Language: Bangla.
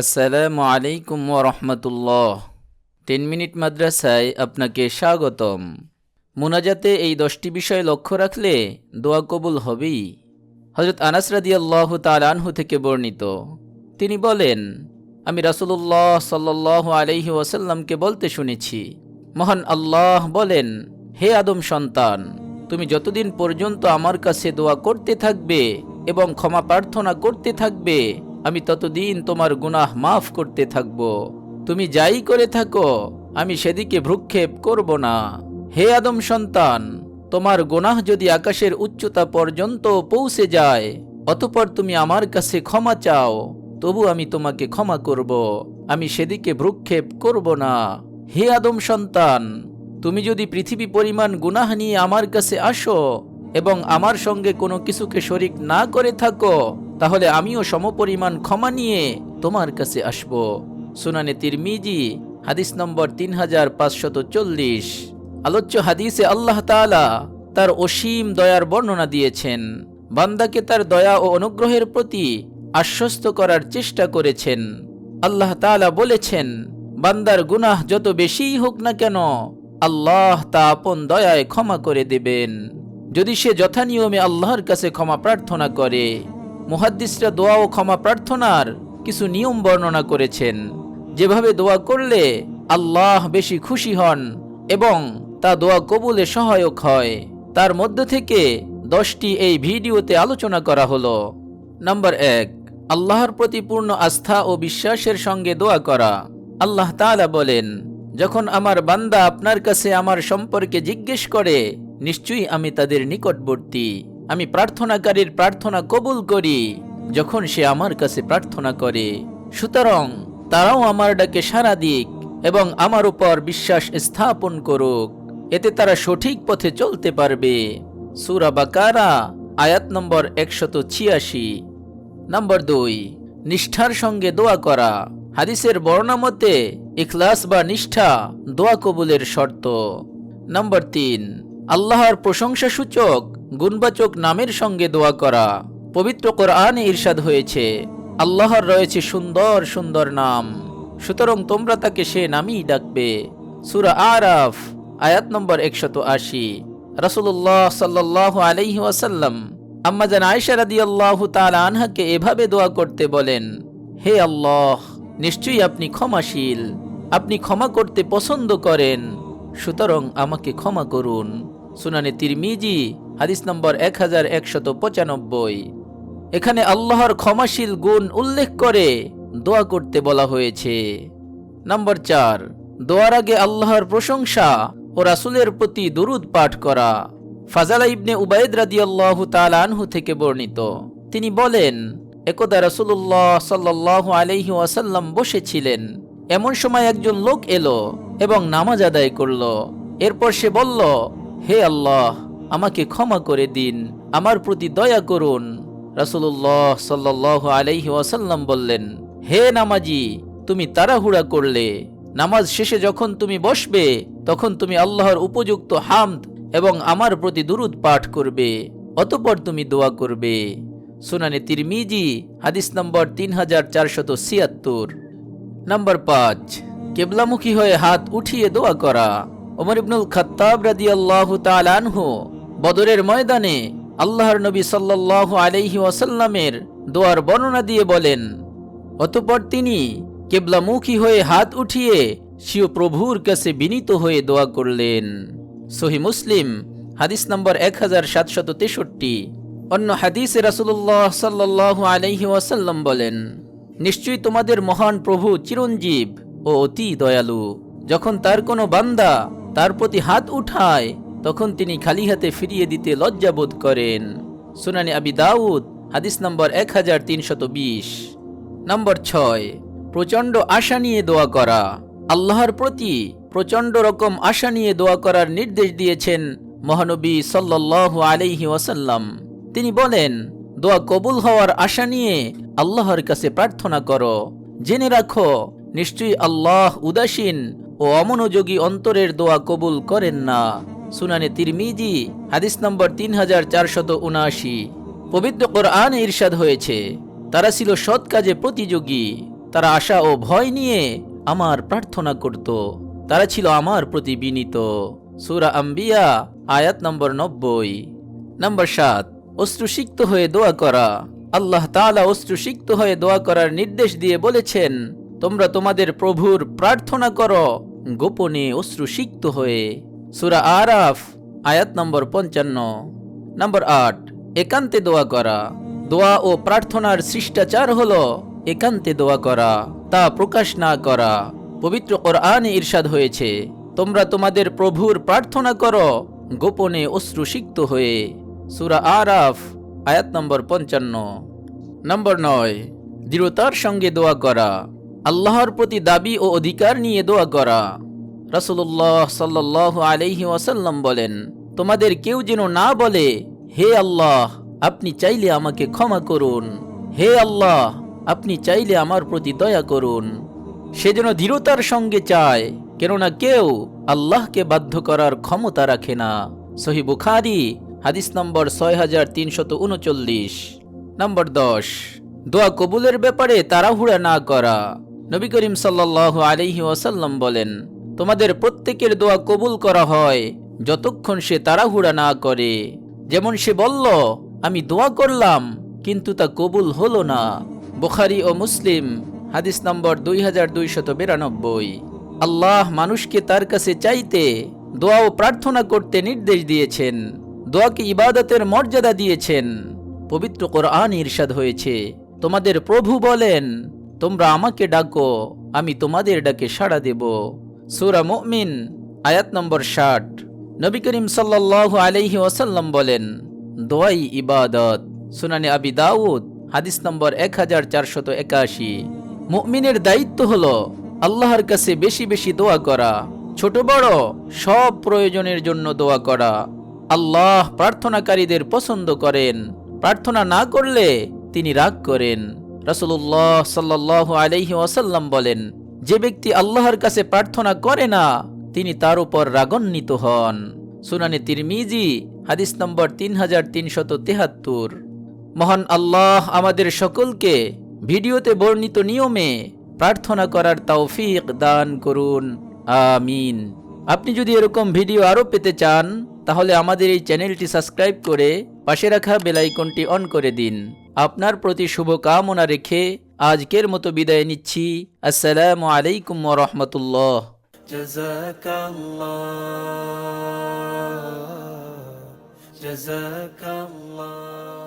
আসসালামু আলাইকুম রহমতুল্লাহ। টেন মিনিট মাদ্রাসায় আপনাকে স্বাগতম। মুনাজাতে এই দশটি বিষয় লক্ষ্য রাখলে দোয়া কবুল হবেই। হজরত আনাস রাদি আল্লাহ তালানহু থেকে বর্ণিত। তিনি বলেন, আমি রাসুলুল্লাহ সাল্লাহ আলহি ওয়াসাল্লামকে বলতে শুনেছি, মহান আল্লাহ বলেন, হে আদম সন্তান, তুমি যতদিন পর্যন্ত আমার কাছে দোয়া করতে থাকবে এবং ক্ষমা প্রার্থনা করতে থাকবে আমি ততদিন তোমার গুনাহ মাফ করতে থাকব। তুমি যাই করে থাকো, আমি সেদিকে ভ্রুক্ষেপ করব না। হে আদম সন্তান, তোমার গুনাহ যদি আকাশের উচ্চতা পর্যন্ত পৌঁছে যায়, অতপর তুমি আমার কাছে ক্ষমা চাও, তবু আমি তোমাকে ক্ষমা করব, আমি সেদিকে ভ্রুক্ষেপ করব না। হে আদম সন্তান, তুমি যদি পৃথিবী পরিমাণ গুনাহ নিয়ে আমার কাছে আসো এবং আমার সঙ্গে কোনো কিছুকে শরিক না করে থাকো তাহলে আমিও সমপরিমাণ ক্ষমা নিয়ে তোমার কাছে আসব। সুনানে তিরমিজি, হাদিস নম্বর তিন হাজার পাঁচশত চল্লিশ। আলোচ্য হাদিসে আল্লাহ তাআলা তার অসীম দয়ার বর্ণনা দিয়েছেন। বান্দাকে তার দয়া ও অনুগ্রহের প্রতি আশ্বস্ত করার চেষ্টা করেছেন। আল্লাহ তাআলা বলেছেন, বান্দার গুনাহ যত বেশিই হোক না কেন, আল্লাহ তা আপন দয়ায় ক্ষমা করে দেবেন। যদি সে যথানিয়মে আল্লাহর কাছে ক্ষমা প্রার্থনা করে মুহাদ্দিসরা দোয়া ও ক্ষমা প্রার্থনার কিছু নিয়ম বর্ণনা করেছেন। যেভাবে দোয়া করলে আল্লাহ বেশি খুশি হন এবং তা দোয়া কবুলে সহায়ক হয়। তার মধ্য থেকে দশটি এই ভিডিওতে আলোচনা করা হলো। নম্বর এক, আল্লাহর প্রতি পূর্ণ আস্থা ও বিশ্বাসের সঙ্গে দোয়া করা। আল্লাহ তাআলা বলেন, যখন আমার বান্দা আপনার কাছে আমার সম্পর্কে জিজ্ঞেস করে, নিশ্চয়ই আমি তাদের নিকটবর্তী। আমি প্রার্থনাকারীর প্রার্থনা কবুল করি যখন সে আমার কাছে প্রার্থনা করে। সুতরাং তারাও আমার ডাকে সাড়া দিক এবং আমার উপর বিশ্বাস স্থাপন করুক। এতে তারা সঠিক পথে চলতে পারবে। সুরা বাকারা, আয়াত নম্বর একশত ছিয়াশি। নম্বর দুই, নিষ্ঠার সঙ্গে দোয়া করা। হাদিসের বর্ণনা মতে, ইখলাস বা নিষ্ঠা দোয়া কবুলের শর্ত। নম্বর তিন, আল্লাহর প্রশংসা সূচক গুণবাচক নামের সঙ্গে দোয়া করা। পবিত্র কোরআনে ইরশাদ হয়েছে, আল্লাহর রয়েছে সুন্দর সুন্দর নাম। সুতরাং তোমরা তাকে সে নামই ডাকবে। সুরা আরাফ, আয়াত নম্বর একশত আশি। রসুল্লাহ সাল্লাহ আলহি ওয়াসাল্লাম আম্মাজান আয়সা রাদি আল্লাহ তাল আনহাকে এভাবে দোয়া করতে বলেন, হে আল্লাহ, নিশ্চয়ই আপনি ক্ষমাশীল। আপনি ক্ষমা করতে পছন্দ করেন। সুতরাং আমাকে ক্ষমা করুন। সুনানে তিরমিজি হাদিস নম্বর এক হাজার একশত পঁচানব্বই। এখানে আল্লাহর ক্ষমাশীল গুণ উল্লেখ করে দোয়া করতে বলা হয়েছে। নম্বর চার, দোয়ার আগে আল্লাহর প্রশংসা ও রাসুলের প্রতি দুরুদ পাঠ করা। ফাজালা ইবনে উবায়দ রাদি আল্লাহ আনহু থেকে বর্ণিত। তিনি বলেন, একদা রাসুল্লাহ সাল্লাহ আলহি ওয়াসাল্লাম বসেছিলেন। এমন সময় একজন লোক এলো এবং নামাজ আদায় করল। এরপর সে বলল, হে আল্লাহ আমাকে ক্ষমা করে দিন, আমার প্রতি দয়া করুন। রাসুল্লাহ সাল্লাহ আলহি ওয়াসাল্লাম বললেন, হে নামাজি, তুমি তাড়াহুড়া করলে। নামাজ শেষে যখন তুমি বসবে, তখন তুমি আল্লাহর উপযুক্ত হামদ এবং আমার প্রতি দুরুদ পাঠ করবে, অতপর তুমি দোয়া করবে। সুনানে তিরমিজি, হাদিস নম্বর তিন হাজার চারশত ছিয়াত্তর। নম্বর পাঁচ, কেবলামুখী হয়ে হাত উঠিয়ে দোয়া করা। ওমর ইবনুল খত্তাব রাদি আল্লাহ তালানহু বদরের ময়দানে আল্লাহর নবী সাল্লাহ আলহি ওয়াসাল্লামের দোয়ার বর্ণনা দিয়ে বলেন, অতপর তিনি কেবলামুখী হয়ে হাত উঠিয়ে শিও প্রভুর কাছে বিনীত হয়ে দোয়া করলেন। সহি মুসলিম, হাদিস নম্বর এক হাজার সাতশত তেষট্টি। অন্য হাদিসে রাসুল্লাহ সাল্লাহ আলহি ওয়াসাল্লাম বলেন, নিশ্চয়ই তোমাদের মহান প্রভু চিরঞ্জীব ও অতি দয়ালু। যখন তার কোনো বান্দা তার প্রতি হাত উঠায় তখন তিনি খালি হাতে ফিরিয়ে দিতে লজ্জাবোধ করেন। সুনানি আবি দাউদ, হাদিস নম্বর এক হাজার তিনশত বিশ। নম্বর ছয়, প্রচণ্ড আশা নিয়ে দোয়া করা। আল্লাহর প্রতি প্রচণ্ড রকম আশা নিয়ে দোয়া করার নির্দেশ দিয়েছেন মহানবী সাল্লাহ আলহি ওয়াসাল্লাম। তিনি বলেন, দোয়া কবুল হওয়ার আশা নিয়ে আল্লাহর কাছে প্রার্থনা করো। জেনে রাখো, নিশ্চয়ই আল্লাহ উদাসীন ও অমনোযোগী অন্তরের দোয়া কবুল করেন না। সুনানে তিরমিজি, হাদিস নম্বর তিন হাজার চারশত উনআশি পবিত্র কোরআন ইরশাদ হয়েছে। তারা ছিল সৎ কাজে প্রতিযোগী। তারা আশা ও ভয় নিয়ে আমার প্রার্থনা করত। তারা ছিল আমার প্রতি বিনীত। সুরা আম্বিয়া, আয়াত নম্বর নব্বই। নম্বর সাত, অশ্রুসিক্ত হয়ে দোয়া করা। আল্লাহ তাআলা অশ্রুসিক্ত হয়ে দোয়া করার নির্দেশ দিয়ে বলেছেন, তোমরা তোমাদের প্রভুর প্রার্থনা করো, গোপনে অশ্রুসিক্ত হয়ে। সুরা আরাফ, আয়াত নম্বর পঞ্চান্ন। নম্বর আট, একান্তে দোয়া করা। দোয়া ও প্রার্থনার শিষ্টাচার হল একান্তে দোয়া করা, তা প্রকাশ না করা। পবিত্র কোরআনে ইরশাদ হয়েছে, তোমরা তোমাদের প্রভুর প্রার্থনা করো, গোপনে অশ্রুসিক্ত হয়ে। সুরা আরাফ, আয়াত নম্বর পঞ্চান্ন। নম্বর নয়, দৃঢ়তার সঙ্গে দোয়া করা। আল্লাহর প্রতি দাবি ও অধিকার নিয়ে দোয়া করা। রাসূলুল্লাহ সাল্লাহ আলাইহি ওয়াসাল্লাম বলেন, তোমাদের কেউ যেন না বলে, হে আল্লাহ, আপনি চাইলে আমাকে ক্ষমা করুন। হে আল্লাহ, আপনি চাইলে আমার প্রতি দয়া করুন। সে যেন দৃঢ়তার সঙ্গে চায়, কেননা কেউ আল্লাহকে বাধ্য করার ক্ষমতা রাখে না। সহি বুখারি, হাদিস নম্বর ছয় হাজার তিনশত উনচল্লিশ। নম্বর দশ, দোয়া কবুলের ব্যাপারে তাড়াহুড়া না করা। নবী করিম সাল্লাহ আলহি ওয়াসাল্লাম বলেন তোমাদের প্রত্যেকের দোয়া কবুল করা হয়, যতক্ষণ সে তাড়াহুড়া না করে। যেমন সে বলল, আমি দোয়া করলাম, কিন্তু তা কবুল হলো না। বুখারি ও মুসলিম, হাদিস নম্বর দুই হাজার দুইশত বিরানব্বই। আল্লাহ মানুষকে তার কাছে চাইতে দোয়া ও প্রার্থনা করতে নির্দেশ দিয়েছেন। দোয়াকে ইবাদতের মর্যাদা দিয়েছেন। পবিত্র কোরআন ইরশাদ হয়েছে। তোমাদের প্রভু বলেন, তোমরা আমাকে ডাকো, আমি তোমাদের ডাকে সাড়া দেব। সুরা মুমিন, আয়াত নম্বর ষাট। নবী করিম সাল্লাল্লাহু আলাইহি ওয়াসাল্লাম বলেন, দোয়াই ইবাদত। সুনানি আবি দাউদ, হাদিস নম্বর এক হাজার চারশত একাশি। মুমিনের দায়িত্ব হল আল্লাহর কাছে বেশি বেশি দোয়া করা, ছোট বড় সব প্রয়োজনের জন্য দোয়া করা। আল্লাহ প্রার্থনাকারীদের পছন্দ করেন, প্রার্থনা না করলে তিনি রাগ করেন। রাসূলুল্লাহ সাল্লাল্লাহু আলাইহি ওয়াসাল্লাম বলেন যে ব্যক্তি আল্লাহর কাছে প্রার্থনা করে না, তিনি তার উপর রাগান্বিত হন। সুনানে তিরমিজি, হাদিস নম্বর তিন হাজার তিনশত তেহাত্তর। মহান আল্লাহ আমাদের সকলকে ভিডিওতে বর্ণিত নিয়মে প্রার্থনা করার তৌফিক দান করুন। আমিন। আপনি যদি এরকম ভিডিও আরও পেতে চান, তাহলে আমাদের এই চ্যানেলটি সাবস্ক্রাইব করে পাশে রাখা বেলাইকনটি অন করে দিন। আপনার প্রতি শুভ কামনা রেখে আজকের মতো বিদায় নিচ্ছি আসসালামু আলাইকুম রহমতুল্লাহ جزاك الله جزاك الله